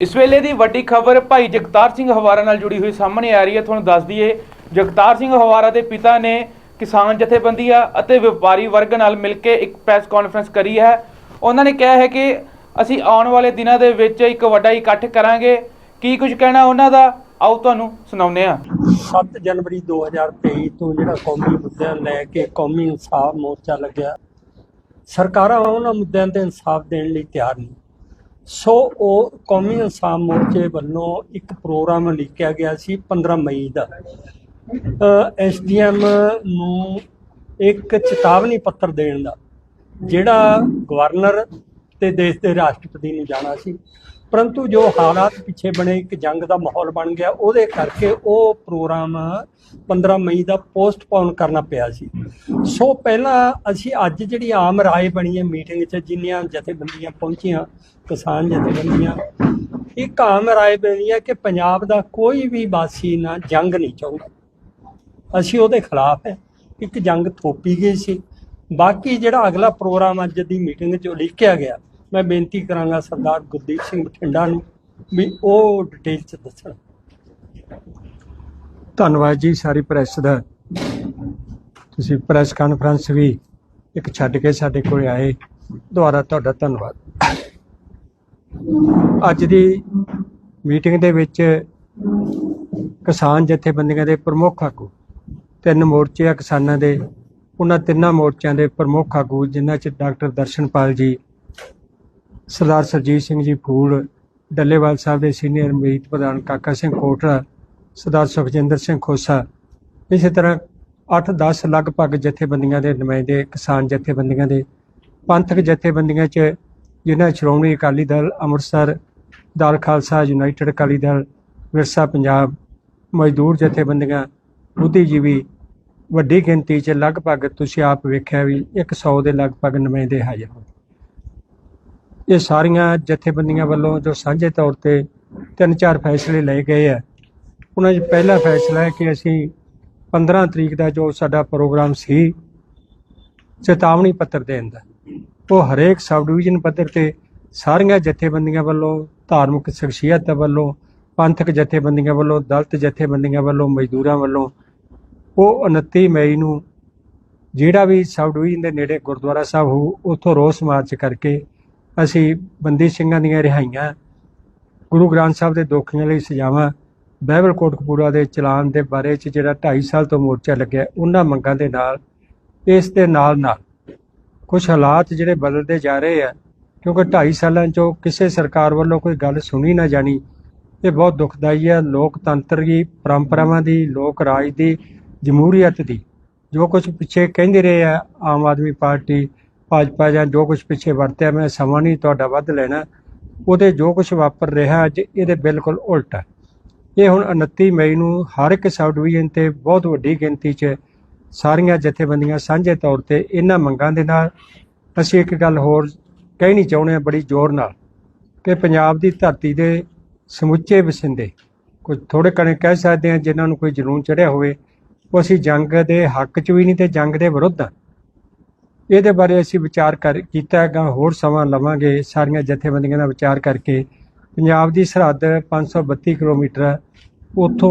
ਇਸ ਵੇਲੇ ਦੀ ਵੱਡੀ ਖਬਰ ਭਾਈ ਜਗਤਾਰ ਸਿੰਘ ਹਵਾਰਾ ਨਾਲ ਜੁੜੀ ਹੋਈ ਸਾਹਮਣੇ ਆ ਰਹੀ ਹੈ। ਤੁਹਾਨੂੰ ਦੱਸ ਦਈਏ, ਜਗਤਾਰ ਸਿੰਘ ਹਵਾਰਾ ਦੇ ਪਿਤਾ ਨੇ ਕਿਸਾਨ ਜਥੇਬੰਦੀਆਂ ਅਤੇ ਵਪਾਰੀ ਵਰਗ ਨਾਲ ਮਿਲ ਕੇ ਇੱਕ ਪ੍ਰੈਸ ਕਾਨਫਰੰਸ ਕਰੀ ਹੈ। ਉਹਨਾਂ ਨੇ ਕਿਹਾ ਹੈ ਕਿ ਅਸੀਂ ਆਉਣ ਵਾਲੇ ਦਿਨਾਂ ਦੇ ਵਿੱਚ ਇੱਕ ਵੱਡਾ ਇਕੱਠ ਕਰਾਂਗੇ। ਕੀ ਕੁਝ ਕਹਿਣਾ ਉਹਨਾਂ ਦਾ? ਆਓ ਤੁਹਾਨੂੰ ਸੁਣਾਉਂਦੇ ਹਾਂ। 7 ਜਨਵਰੀ 2023 ਤੋਂ ਜਿਹੜਾ ਕੌਮੀ ਮੁੱਦਿਆਂ ਨੂੰ ਲੈ ਕੇ ਕੌਮੀ ਇਨਸਾਫ ਮੋਰਚਾ ਲੱਗਿਆ। ਸਰਕਾਰਾਂ ਉਹਨਾਂ ਮੁੱਦਿਆਂ ਤੇ ਇਨਸਾਫ ਦੇਣ ਲਈ ਤਿਆਰ ਨਹੀਂ। ਸੋ ਉਹ ਕੌਮੀ ਇਨਸਾਫ ਮੋਰਚੇ ਵੱਲੋਂ ਇੱਕ ਪ੍ਰੋਗਰਾਮ ਲਿਖਿਆ ਗਿਆ ਸੀ 15 ਮਈ ਦਾ। ਐਸਡੀਐਮ ਨੂੰ ਇੱਕ ਚੇਤਾਵਨੀ ਪੱਤਰ ਦੇਣ ਦਾ, ਜਿਹੜਾ ਗਵਰਨਰ ਤੇ ਦੇਸ਼ ਦੇ ਰਾਸ਼ਟਰਪਤੀ ਨੂੰ ਜਾਣਾ ਸੀ। ਪਰੰਤੂ ਜੋ ਹਾਲਾਤ ਪਿੱਛੇ ਬਣੇ, ਇੱਕ ਜੰਗ ਦਾ ਮਾਹੌਲ ਬਣ ਗਿਆ, ਉਹਦੇ ਕਰਕੇ ਉਹ ਪ੍ਰੋਗਰਾਮ 15 ਮਈ ਦਾ ਪੋਸਟਪੋਨ ਕਰਨਾ ਪਿਆ ਸੀ। ਸੋ ਪਹਿਲਾਂ ਅਸੀਂ ਅੱਜ ਜਿਹੜੀ ਆਮ ਰਾਏ ਬਣੀ ਹੈ ਮੀਟਿੰਗ 'ਚ, ਜਿੰਨੀਆਂ ਜਥੇਬੰਦੀਆਂ ਪਹੁੰਚੀਆਂ, ਕਿਸਾਨ ਜਥੇਬੰਦੀਆਂ, ਇੱਕ ਆਮ ਰਾਏ ਬਣੀ ਹੈ ਕਿ ਪੰਜਾਬ ਦਾ ਕੋਈ ਵੀ ਵਾਸੀ ਨਾ ਜੰਗ ਨਹੀਂ ਚਾਹੁੰਦਾ। ਅਸੀਂ ਉਹਦੇ ਖਿਲਾਫ ਹੈ। ਇੱਕ ਜੰਗ ਥੋਪੀ ਗਈ ਸੀ। ਬਾਕੀ ਜਿਹੜਾ ਅਗਲਾ ਪ੍ਰੋਗਰਾਮ ਅੱਜ ਦੀ ਮੀਟਿੰਗ 'ਚ ਉਲੀਕਿਆ ਗਿਆ, ਮੈਂ ਬੇਨਤੀ ਕਰਾਂਗਾ ਸਰਦਾਰ ਗੁਰਦੀਪ ਸਿੰਘ ਬਠਿੰਡਾ ਨੂੰ ਵੀ ਉਹ ਡਿਟੇਲ 'ਚ ਦੱਸਣ। ਧੰਨਵਾਦ ਜੀ ਸਾਰੀ ਪ੍ਰੈਸ ਦਾ। ਤੁਸੀਂ ਪ੍ਰੈਸ ਕਾਨਫਰੰਸ ਵੀ ਇੱਕ ਛੱਡ ਕੇ ਸਾਡੇ ਕੋਲ ਆਏ ਦੁਆਰਾ ਤੁਹਾਡਾ ਧੰਨਵਾਦ। ਅੱਜ ਦੀ ਮੀਟਿੰਗ ਦੇ ਵਿੱਚ ਕਿਸਾਨ ਜਥੇਬੰਦੀਆਂ ਦੇ ਪ੍ਰਮੁੱਖ ਆਗੂ, ਤਿੰਨ ਮੋਰਚੇ ਆ ਕਿਸਾਨਾਂ ਦੇ ਉਹਨਾਂ ਤਿੰਨਾਂ ਮੋਰਚਿਆਂ ਦੇ ਪ੍ਰਮੁੱਖ ਆਗੂ, ਜਿਨ੍ਹਾਂ 'ਚ ਡਾਕਟਰ ਦਰਸ਼ਨਪਾਲ ਜੀ, ਸਰਦਾਰ ਸਰਜੀਤ ਸਿੰਘ ਜੀ ਫੂਲ, ਡੱਲੇਵਾਲ ਸਾਹਿਬ ਦੇ ਸੀਨੀਅਰ ਮੀਤ ਪ੍ਰਧਾਨ ਕਾਕਾ ਸਿੰਘ ਕੋਟਰਾ ਸਰਦਾਰ ਸੁਖਜਿੰਦਰ ਸਿੰਘ ਖੋਸਾ। ਇਸੇ ਤਰ੍ਹਾਂ 8-10 ਲਗਭਗ ਜਥੇਬੰਦੀਆਂ ਦੇ ਨੁਮਾਇੰਦੇ, ਕਿਸਾਨ ਜਥੇਬੰਦੀਆਂ ਦੇ ਪੰਥਕ ਜਥੇਬੰਦੀਆਂ 'ਚ, ਜਿਨ੍ਹਾਂ ਸ਼੍ਰੋਮਣੀ ਅਕਾਲੀ ਦਲ ਅੰਮ੍ਰਿਤਸਰ, ਦਲ ਖਾਲਸਾ ਯੂਨਾਈਟਿਡ ਅਕਾਲੀ ਦਲ, ਵਿਰਸਾ ਪੰਜਾਬ, ਮਜ਼ਦੂਰ ਜਥੇਬੰਦੀਆਂ, ਬੁੱਧੀਜੀਵੀ ਵੱਡੀ ਗਿਣਤੀ 'ਚ ਲਗਭਗ ਤੁਸੀਂ ਆਪ ਵੇਖਿਆ ਵੀ 100 ਦੇ ਲਗਭਗ ਨੁਮਾਇੰਦੇ ਹਾਜ਼ਰ ਹੋਏ ਇਹ ਸਾਰੀਆਂ ਜਥੇਬੰਦੀਆਂ ਵੱਲੋਂ ਜੋ ਸਾਂਝੇ ਤੌਰ ਤੇ ਤਿੰਨ ਚਾਰ ਫੈਸਲੇ ਲਏ ਗਏ ਆ, ਉਹਨਾਂ 'ਚ ਪਹਿਲਾ ਫੈਸਲਾ ਹੈ ਕਿ ਅਸੀਂ 15 ਤਰੀਕ ਦਾ ਜੋ ਸਾਡਾ ਪ੍ਰੋਗਰਾਮ ਸੀ, ਚੇਤਾਵਨੀ ਪੱਤਰ ਦੇਣ ਦਾ। ਉਹ ਹਰੇਕ ਸਬ ਡਿਵੀਜ਼ਨ ਪੱਧਰ ਤੇ ਸਾਰੀਆਂ ਜਥੇਬੰਦੀਆਂ ਵੱਲੋਂ, ਧਾਰਮਿਕ ਸ਼ਖਸੀਅਤ ਵੱਲੋਂ, ਪੰਥਕ ਜਥੇਬੰਦੀਆਂ ਵੱਲੋਂ, ਦਲਤ ਜਥੇਬੰਦੀਆਂ ਵੱਲੋਂ, ਮਜ਼ਦੂਰਾਂ ਵੱਲੋਂ ਉਹ 29 ਮਈ ਨੂੰ ਜਿਹੜਾ ਵੀ ਸਬ ਡਿਵੀਜ਼ਨ ਦੇ ਨੇੜੇ ਗੁਰਦੁਆਰਾ ਸਾਹਿਬ ਹੋ ਉੱਥੋਂ ਰੋਸ ਮਾਰਚ ਕਰਕੇ ਅਸੀਂ ਬੰਦੀ ਸਿੰਘਾਂ ਦੀਆਂ ਰਿਹਾਈਆਂ, ਗੁਰੂ ਗ੍ਰੰਥ ਸਾਹਿਬ ਦੇ ਦੋਖੀਆਂ ਲਈ ਸਜ਼ਾਵਾਂ, ਬਾਈਬਲ ਕੋਟਕਪੂਰਾ ਦੇ ਚਲਾਨ ਦੇ ਬਾਰੇ ਚ ਜਿਹੜਾ 2.5 ਸਾਲ ਤੋਂ ਮੋਰਚਾ ਲੱਗਿਆ, ਉਹਨਾਂ ਮੰਗਾਂ ਦੇ ਨਾਲ, ਇਸ ਦੇ ਨਾਲ ਨਾਲ ਕੁਝ ਹਾਲਾਤ ਜਿਹੜੇ ਬਦਲਦੇ ਜਾ ਰਹੇ ਆ, ਕਿਉਂਕਿ 2.5 ਸਾਲਾਂ ਚੋਂ ਕਿਸੇ ਸਰਕਾਰ ਵੱਲੋਂ ਕੋਈ ਗੱਲ ਸੁਣੀ ਨਾ ਜਾਣੀ, ਇਹ ਬਹੁਤ ਦੁਖਦਾਈ ਹੈ ਲੋਕਤੰਤਰ ਦੀ ਪਰੰਪਰਾਵਾਂ ਦੀ, ਲੋਕ ਰਾਜ ਦੀ ਜਮਹੂਰੀਅਤ ਦੀ। ਜੋ ਕੁਝ ਪਿੱਛੇ ਕਹਿੰਦੇ ਰਹੇ ਆ, ਆਮ ਆਦਮੀ ਪਾਰਟੀ, ਭਾਜਪਾ ਜਾਂ ਜੋ ਕੁਝ ਪਿੱਛੇ ਵਰਤਿਆ, ਮੈਂ ਸਮਾਂ ਨਹੀਂ ਤੁਹਾਡਾ ਵੱਧ ਲੈਣਾ। ਉਹਦੇ ਜੋ ਕੁਝ ਵਾਪਰ ਰਿਹਾ ਅੱਜ, ਇਹਦੇ ਬਿਲਕੁਲ ਉਲਟ ਹੈ ਇਹ ਹੁਣ 29 ਮਈ ਨੂੰ ਹਰ ਇੱਕ ਸਬ ਡਿਵੀਜ਼ਨ ਤੇ ਬਹੁਤ ਵੱਡੀ ਗਿਣਤੀ 'ਚ ਸਾਰੀਆਂ ਜਥੇਬੰਦੀਆਂ ਸਾਂਝੇ ਤੌਰ ਤੇ ਇਹਨਾਂ ਮੰਗਾਂ ਦੇ ਨਾਲ ਅਸੀਂ ਇੱਕ ਗੱਲ ਹੋਰ ਕਹਿਣੀ ਚਾਹੁੰਦੇ ਹਾਂ ਬੜੀ ਜ਼ੋਰ ਨਾਲ, ਕਿ ਪੰਜਾਬ ਦੀ ਧਰਤੀ ਦੇ ਸਮੁੱਚੇ ਵਸਿੰਦੇ, ਕੁਝ ਥੋੜੇ ਕਣੇ ਕਹਿ ਸਕਦੇ ਹਾਂ ਜਿਨ੍ਹਾਂ ਨੂੰ ਕੋਈ ਜਨੂਨ ਚੜਿਆ ਹੋਵੇ ਉਹ ਅਸੀਂ ਜੰਗ ਦੇ ਹੱਕ 'ਚ ਵੀ ਨਹੀਂ ਤੇ ਜੰਗ ਦੇ ਵਿਰੁੱਧ ਆ। ਇਹਦੇ ਬਾਰੇ ਅਸੀਂ ਵਿਚਾਰ ਕਰ ਕੀਤਾ ਹੈਗਾ, ਹੋਰ ਸਮਾਂ ਲਵਾਂਗੇ ਸਾਰੀਆਂ ਜਥੇਬੰਦੀਆਂ ਦਾ ਵਿਚਾਰ ਕਰਕੇ। ਪੰਜਾਬ ਦੀ ਸਰਹੱਦ 532 ਕਿਲੋਮੀਟਰ ਉੱਥੋਂ